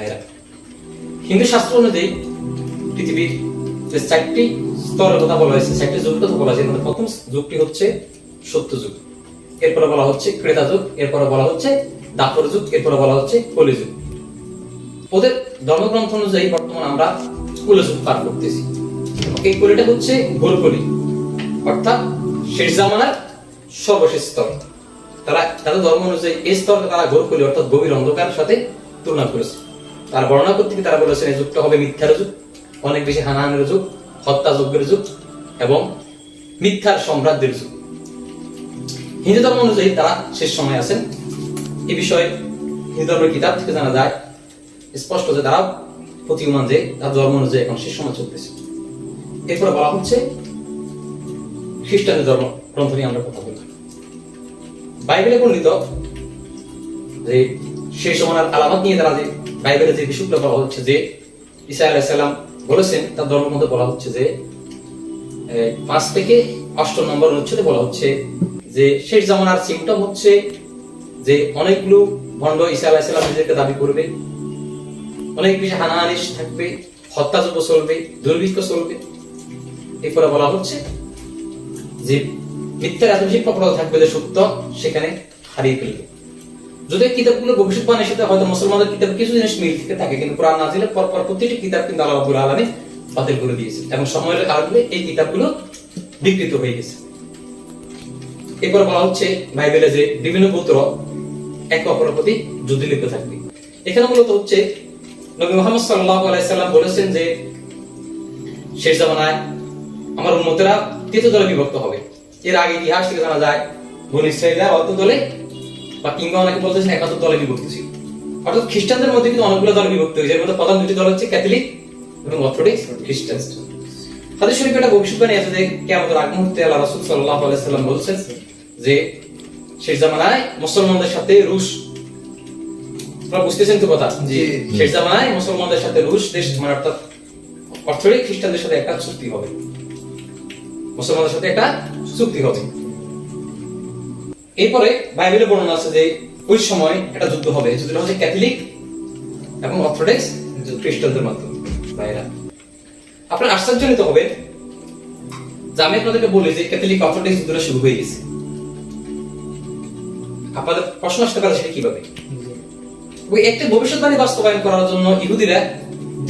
ভাইরা হিন্দু শাস্ত্র অনুযায়ী পৃথিবীর যে চারটি স্তরের কথা বলা হয়েছে, চারটি যুগের কথা বলা হয়েছে প্রথম যুগটি হচ্ছে সত্য যুগ, এরপরে বলা হচ্ছে ক্রেতা যুগ, এরপরে বলা হচ্ছে দাপর যুগ, এরপরে বলা হচ্ছে কলি যুগ। ওদের ধর্মগ্রন্থ অনুযায়ী বর্তমান আমরা কলি যুগ পার করতেছি। এই কলিটা হচ্ছে ঘোরকলি অর্থাৎ শেষ জামানার সর্বশেষ স্তর। তারা, তাদের ধর্ম অনুযায়ী এই স্তরকে তারা ঘোরকলি অর্থাৎ গভীর অন্ধকারের সাথে তুলনা করেছে। তার বর্ণনা করতে গিয়ে তারা বলেছেন এই যুগটা হবে মিথ্যার যুগ, অনেক বেশি হানাহানের যুগ হত্যা যজ্ঞের যুগ এবং মিথ্যার সম্রাজ্যের যুগ। হিন্দু ধর্ম অনুযায়ী তারা শেষ সময় আছেন। এ বিষয়ে হিন্দু ধর্মের কিতাব থেকে জানা যায়, স্পষ্ট যে তারা প্রতীয়মান যে তার ধর্ম অনুযায়ী এখন শেষ সময় চলতেছে। এরপরে বলা হচ্ছে খ্রিস্টানদের ধর্ম গ্রন্থ নিয়ে আমরা কথা বলি বাইবেলে বর্ণিত যে সেই সময়ের আলামত নিয়ে তারা যে বাইবেলে যে বিষয়গুলো বলা হচ্ছে যে ঈসা আলাইসাল্লাম বলেছেন, তার ধর্মের মধ্যে বলা হচ্ছে যে পাঁচ থেকে অষ্টম নম্বর অনুচ্ছেদে বলা হচ্ছে যে, শেষ জামানার সিমটম হচ্ছে যে অনেকগুলো ভণ্ড ঈসা আলাইসাল্লাম নিজেকে দাবি করবে, অনেক বেশি হানাহানি থাকবে, হত্যাযজ্ঞ চলবে, দুর্ভিক্ষ চলবে। এরপরে বলা হচ্ছে যে, মিথ্যার এত বেশি প্রবল থাকবে যে সত্য সেখানে হারিয়ে ফেলবে। যদি কিতাবগুলো ভবিষ্যৎবাণীর সাথে হয়তো মুসলমানদের কিতাব কিছু জিনিস মিল থেকে থাকে, কিন্তু কোরআন নাজিলে পর পর প্রতিটি কিতাব কিন্তু আল্লাহ রাব্বুল আলামিন বাতিল করে দিয়েছে এবং সময়ের কারণে এই কিতাবগুলো বিকৃত হয়ে গেছে। এরপর বলা হচ্ছে, বাইবেলে যে বিভিন্ন গোত্র একে অপরের প্রতি যুদ্ধ লিপ্ত থাকবে। এখানে মূলত হচ্ছে, নবী মোহাম্মদ সাল্লাল্লাহু আলাইহি সাল্লাম বলেছেন যে, শেষ জামানায় আমার উম্মতেরা তৃতীয় দলে বিভক্ত হবে। এর আগে ইতিহাস থেকে জানা যায়, বন ইসরায়েলরা অত দলে বা কিংবা অনেকে বলতেছেন একাত্তর দলে বিভক্ত ছিল। অর্থাৎ খ্রিস্টানদের মধ্যে কিন্তু অনেকগুলো দলে বিভক্ত হয়েছে। এর মধ্যে প্রধান দুটি দল হচ্ছে ক্যাথলিক এবং অর্থোডক্স খ্রিস্টান। হাদিস শরীফে একটা ভবিষ্যৎবাণী আছে যে কেমন আগ মুহূর্তে আল্লাহ রাসূল সাল্লাল্লাহু আলাইহি সাল্লাম বলছেন যে শেষ জামানায় মুসলমানদের সাথে রুশ আপনারা বুঝতেছেন তো কথা? জি। শেষ জামানায় মুসলমানদের সাথে রুশ দেশ মানে অর্থাৎ অর্থনৈতিক খ্রিস্টানদের সাথে একটা চুক্তি হবে। মুসলমানদের সাথে একটা চুক্তি হবে। এরপরে বাইবেলে বর্ণনা আছে যে ওই সময় একটা যুদ্ধ হবে। যুদ্ধটা হচ্ছে ক্যাথলিক এবং অর্থোডক্স খ্রিস্টানদের মাধ্যমে ভাইরা আপনার আশ্চর্যজনিত হবে যে আমি আপনাদেরকে বলি যে ক্যাথলিক অর্থোডক্স যুদ্ধটা শুরু হয়ে গেছে। আপনাদের প্রশ্ন আসতে পারে সেটা কীভাবে? ওই একটা ভবিষ্যৎবাণী বাস্তবায়ন করার জন্য ইহুদিরা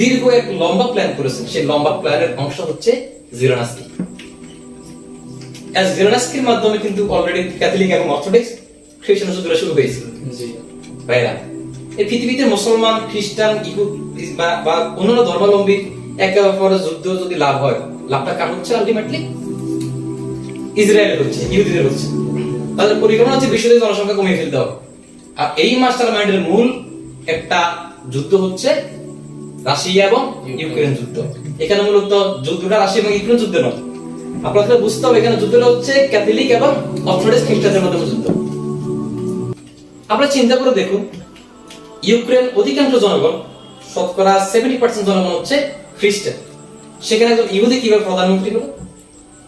দীর্ঘ এক লম্বা প্ল্যান করেছেন। সেই লম্বা প্ল্যানের অংশ হচ্ছে জিরোনাস্কি জিরোনাস্কির মাধ্যমে কিন্তু অলরেডি ক্যাথলিক এবং অর্থোডক্স খ্রিস্টান শুরু হয়েছিল ভাইরা এই পৃথিবীতে মুসলমান খ্রিস্টান ইহুদ বা বা অন্যান্য ধর্মাবলম্বী একে অপরের যুদ্ধ যদি লাভ হয় লাভটা কার হচ্ছে আলটিমেটলি ইসরায়েলের হচ্ছে ইহুদিদের হচ্ছে। তাদের পরিকল্পনা হচ্ছে বিশ্বদের জনসংখ্যা কমিয়ে ফেলতে হবে। আর এই মাস্টার মাইন্ডের মূল একটা যুদ্ধ হচ্ছে রাশিয়া এবং ইউক্রেন যুদ্ধ। এখানে মূলত যুদ্ধটা রাশিয়া এবং ইউক্রেন যুদ্ধ নয়। আপনাদের বুঝতে হবে এখানে যুদ্ধটা হচ্ছে ক্যাথলিক এবং অর্থোডক্স খ্রিস্টানদের মধ্যে যুদ্ধ। আপনারা চিন্তা করে দেখুন, ইউক্রেন অধিকাংশ জনগণ, শতকরা সেভেন্টি পার্সেন্ট জনগণ হচ্ছে খ্রিস্টান। সেখানে একজন ইহুদি কীভাবে প্রধানমন্ত্রী হলো?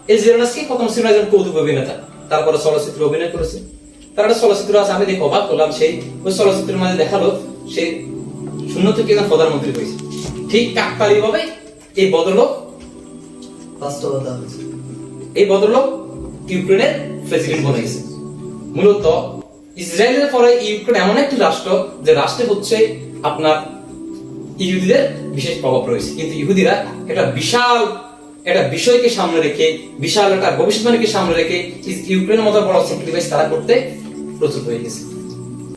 এই জেরোনাসকি প্রথম ছিল একজন কৌতুক অভিনেতা, তারপরে চলচ্চিত্রে অভিনয় করেছে। তার একটা চলচ্চিত্র আছে, আমি দেখে অবাক হলাম, সেই ওই চলচ্চিত্রের মাঝে দেখাল সে শূন্য থেকে একজন প্রধানমন্ত্রী হয়েছে। ঠিক কাকতালি ভাবে এই ভদ্রলোক বাস্তবতা হচ্ছে এই ভদ্রলোক ইউক্রেনের প্রেসিডেন্ট বনে মূলত ইসরায়েলের পরে ইউক্রেন এমন একটি রাষ্ট্র যে রাষ্ট্রে হচ্ছে আপনার ইহুদিদের বিশেষ প্রভাব রয়েছে। কিন্তু ইহুদিরা একটা বিশাল, একটা বিষয়কে সামনে রেখে, বিশাল একটা ভবিষ্যৎবাণীকে সামনে রেখে ইউক্রেনের মতো বড় স্যাক্রিফাইস তারা করতে প্রস্তুত হয়ে গেছে।